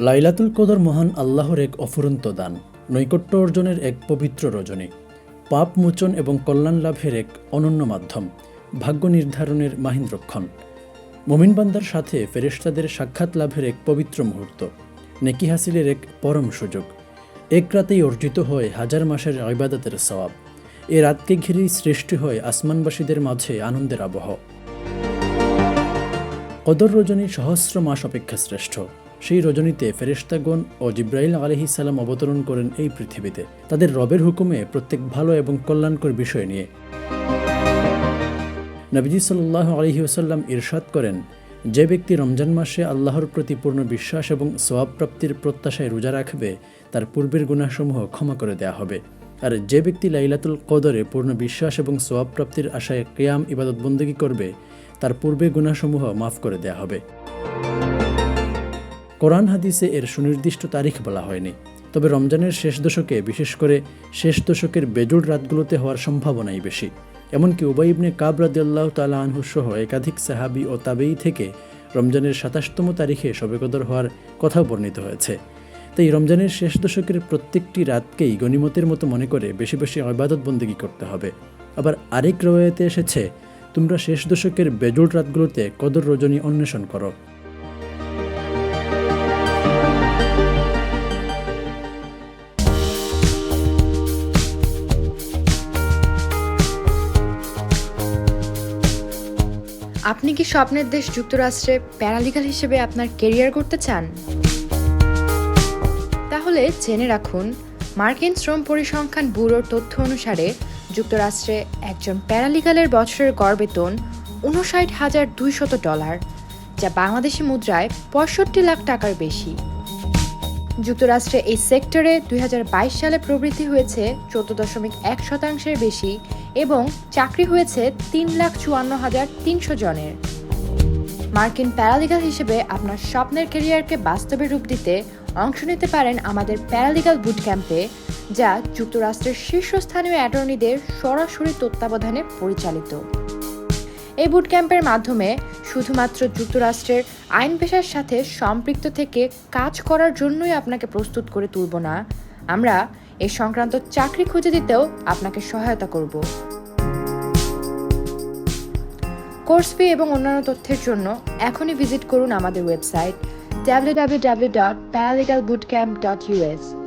লাইলাতুল কদর মহান আল্লাহর এক অফুরন্ত দান, নৈকট্য অর্জনের এক পবিত্র রজনী, পাপ মোচন এবং কল্যাণ লাভের এক অনন্য মাধ্যম, ভাগ্য নির্ধারণের মাহিন্দ্রক্ষণ। মোমিনবান্দার সাথে ফেরেশতাদের সাক্ষাৎ লাভের এক পবিত্র মুহূর্ত, নেকি হাসিলের এক পরম সুযোগ। এক রাতেই অর্জিত হয় হাজার মাসের ইবাদতের সওয়াব। এ রাতকে ঘিরেই সৃষ্টি হয় আসমানবাসীদের মাঝে আনন্দের আবহ। কদর রজনী সহস্র মাস অপেক্ষা শ্রেষ্ঠ। সেই রজনীতে ফেরেশতাগণ ও জিব্রাইল আলহি সালাম অবতরণ করেন এই পৃথিবীতে। তাদের রবের হুকুমে প্রত্যেক ভালো এবং কল্যাণকর বিষয় নিয়ে। নবীজি সাল্লাহ আলহি ওসাল্লাম ইরশাদ করেন, যে ব্যক্তি রমজান মাসে আল্লাহর প্রতি পূর্ণ বিশ্বাস এবং সোয়াব প্রাপ্তির প্রত্যাশায় রোজা রাখবে, তার পূর্বের গুণাসমূহ ক্ষমা করে দেয়া হবে। আর যে ব্যক্তি লাইলাতুল কদরে পূর্ণ বিশ্বাস এবং সোয়াব প্রাপ্তির আশায় কেয়াম ইবাদত বন্দী করবে, তার পূর্বে গুণাসমূহ মাফ করে দেয়া হবে। কোরআন হাদিসে এর সুনির্দিষ্ট তারিখ বলা হয়নি। তবে রমজানের শেষ দশকে, বিশেষ করে শেষ দশকের বেজুড় রাতগুলোতে হওয়ার সম্ভাবনাই বেশি। এমনকি উবাই ইবনে তাআলা আনহু সহ একাধিক সাহাবি ও তাবেই থেকে রমজানের সাতাশতম তারিখে শবে কদর হওয়ার কথাও বর্ণিত হয়েছে। তাই রমজানের শেষ দশকের প্রত্যেকটি রাতকেই গণিমতের মতো মনে করে বেশি বেশি অবাদত বন্দেগী করতে হবে। আবার আরেক রওয়ায়তে এসেছে, তোমরা শেষ দশকের বেজুড় রাতগুলোতে কদর রজনী অন্বেষণ করো। আপনি কি স্বপ্নের দেশ যুক্তরাষ্ট্রে প্যারালিগাল হিসেবে আপনার কেরিয়ার করতে চান? তাহলে জেনে রাখুন, মার্কিন শ্রম পরিসংখ্যান ব্যুরোর তথ্য অনুসারে যুক্তরাষ্ট্রে একজন প্যারালিগালের বছরের গড় বেতন উনষাট হাজার দুইশত ডলার, যা বাংলাদেশি মুদ্রায় পঁয়ষট্টি লাখ টাকার বেশি। যুক্তরাষ্ট্রে এই সেক্টরে দুই হাজার বাইশ সালে প্রবৃদ্ধি হয়েছে চোদ্দ দশমিক এক শতাংশের বেশি এবং চাকরি হয়েছে তিন লাখ চুয়ান্ন হাজার তিনশো জনের। মার্কিন প্যারালিগাল হিসেবে আপনার স্বপ্নের ক্যারিয়ারকে বাস্তবে রূপ দিতে অংশ নিতে পারেন আমাদের প্যারালিগাল বুট ক্যাম্পে যা যুক্তরাষ্ট্রের শীর্ষস্থানীয় অ্যাটর্নিদের সরাসরি তত্ত্বাবধানে পরিচালিত। এই বুট ক্যাম্পের মাধ্যমে শুধুমাত্র যুক্তরাষ্ট্রের আইন পেশার সাথে সম্পৃক্ত থেকে কাজ করার জন্যই আপনাকে প্রস্তুত করে তুলব না। আমরা এ সংক্রান্ত চাকরি খুঁজে দিতেও আপনাকে সহায়তা করব। কোর্স ফি এবং অন্যান্য তথ্যের জন্য এখনই ভিজিট করুন আমাদের ওয়েবসাইট www.paralegalbootcamp.us